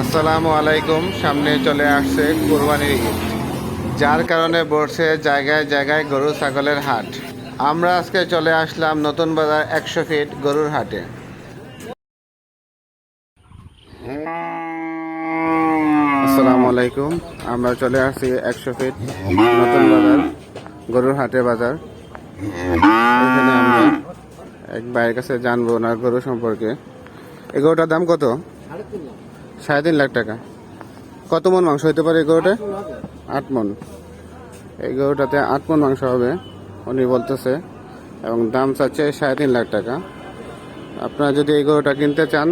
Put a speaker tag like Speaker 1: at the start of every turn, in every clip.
Speaker 1: আসসালামু আলাইকুম, সামনে চলে আসছে কোরবানির ঈদ। যার কারণে বসছে জায়গায় জায়গায় গরু ছাগলের হাট। আমরা আজকে চলে আসলাম নতুন বাজার একশো ফিট গরুর হাটে। আসসালামু আলাইকুম, আমরা চলে আসছি একশো ফিট নতুন বাজার, গরুর হাটে বাজার। এখানে আমরা এক ভাইয়ের কাছে জানব ওনার গরু সম্পর্কে। এই গরুটার দাম কত? সাড়ে তিন লাখ টাকা। কত মন মাংস হইতে পারে এই গরুটা আট মন। এই গরুটাতে আট মন মাংস হবে, উনি বলতেছে। এবং দাম চাচ্ছে সাড়ে তিন লাখ টাকা। আপনারা যদি এই গরুটা কিনতে চান,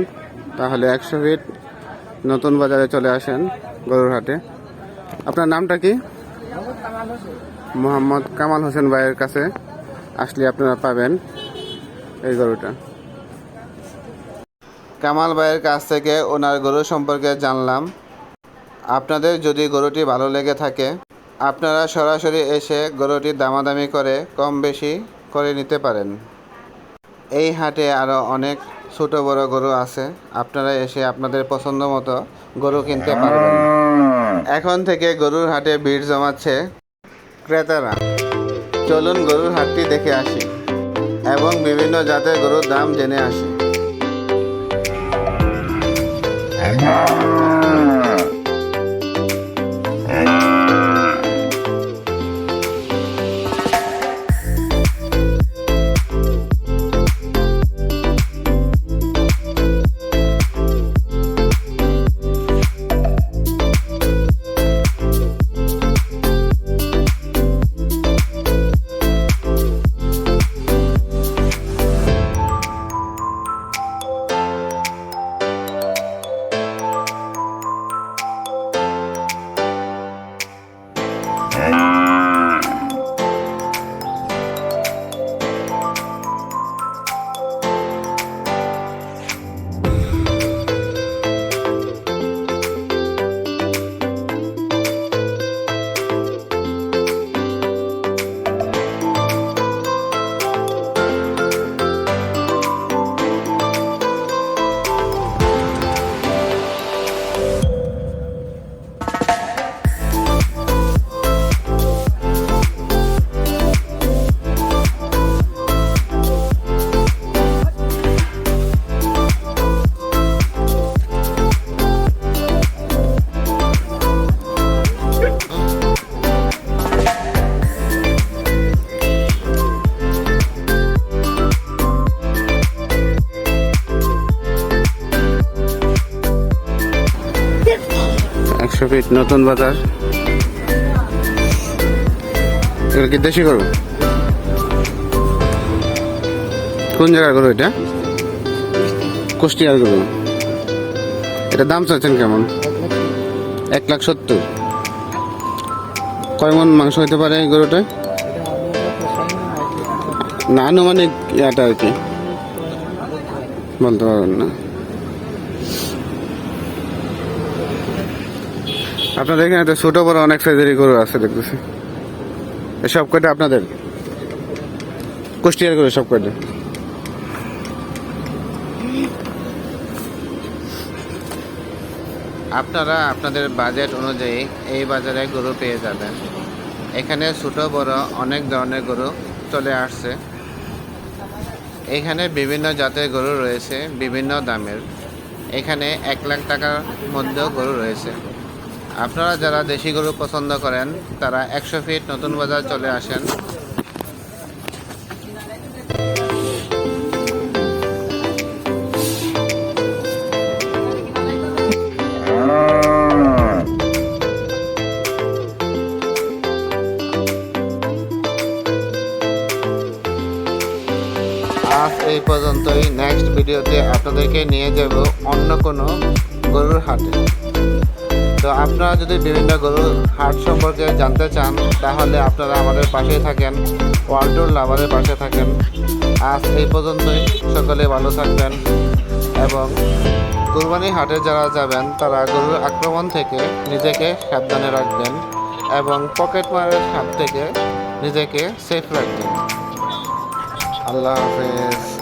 Speaker 1: তাহলে একশো ফিট নতুন বাজারে চলে আসেন গরুর হাটে। আপনার নামটা কি? মোহাম্মদ কামাল হোসেন ভাইয়ের কাছে আসলে আপনারা পাবেন এই গরুটা। কামাল ভাইয়ের কাছ থেকে ওনার গরু সম্পর্কে জানলাম। আপনাদের যদি গরুটি ভালো লেগে থাকে, আপনারা সরাসরি এসে গরুটি দামাদামি করে কম বেশি করে নিতে পারেন। এই হাটে আরও অনেক ছোট বড় গরু আছে, আপনারা এসে আপনাদের পছন্দ মতো গরু কিনতে পারবেন। এখন থেকে গরুর হাটে ভিড় জমাচ্ছে ক্রেতারা। চলুন গরুর হাটটি দেখে আসি এবং বিভিন্ন জাতের গরুর দাম জেনে আসি। Bye. একশো ফিট নতুন বাজার। এগুলো কি দেশি গরু? কোন জায়গার গরু এটা? কুষ্টিয়ার গরু। এটা দাম চাচ্ছেন কেমন? এক লাখ সত্তর। কয় মন মাংস হইতে পারে গরুটা? না, আনুমানিক ইয়াটা আর কি। বলতে পারবেন না। আপনাদের এখানে তো ছোট বড় অনেক সাইজেরই গরু আছে দেখতেছি। এসব কয়টা আপনাদের? কুষ্টিয়ার গরু সব কয়টা? আপনারা আপনাদের বাজেট অনুযায়ী এই বাজারে গরু পেয়ে যাবেন। এখানে ছোট বড় অনেক ধরনের গরু চলে আসছে। এখানে বিভিন্ন জাতের গরু রয়েছে, বিভিন্ন দামের। এখানে এক লাখ টাকার মধ্যেও গরু রয়েছে। আপনারা যারা দেশি গরু পছন্দ করেন, তারা একশো ফিট নতুন বাজার চলে আসেন। আজ এই পর্যন্তই। নেক্সট ভিডিওতে আপনাদেরকে নিয়ে যাব অন্য কোনো গরুর হাটে। তো আপনারা যদি বিভিন্ন গরুর হাট সম্পর্কে জানতে চান, তাহলে আপনারা আমাদের পাশেই থাকেন ওয়ার্ল্ডুর লাভারের পাশে থাকেন। আজ এই পর্যন্তই, সকলে ভালো থাকবেন এবং কুরবানি হাটে যারা যাবেন, তারা গরুর আক্রমণ থেকে নিজেকে সাবধানে রাখবেন এবং পকেট মারের হাত থেকে নিজেকে সেফ রাখবেন। আল্লাহ হাফেজ।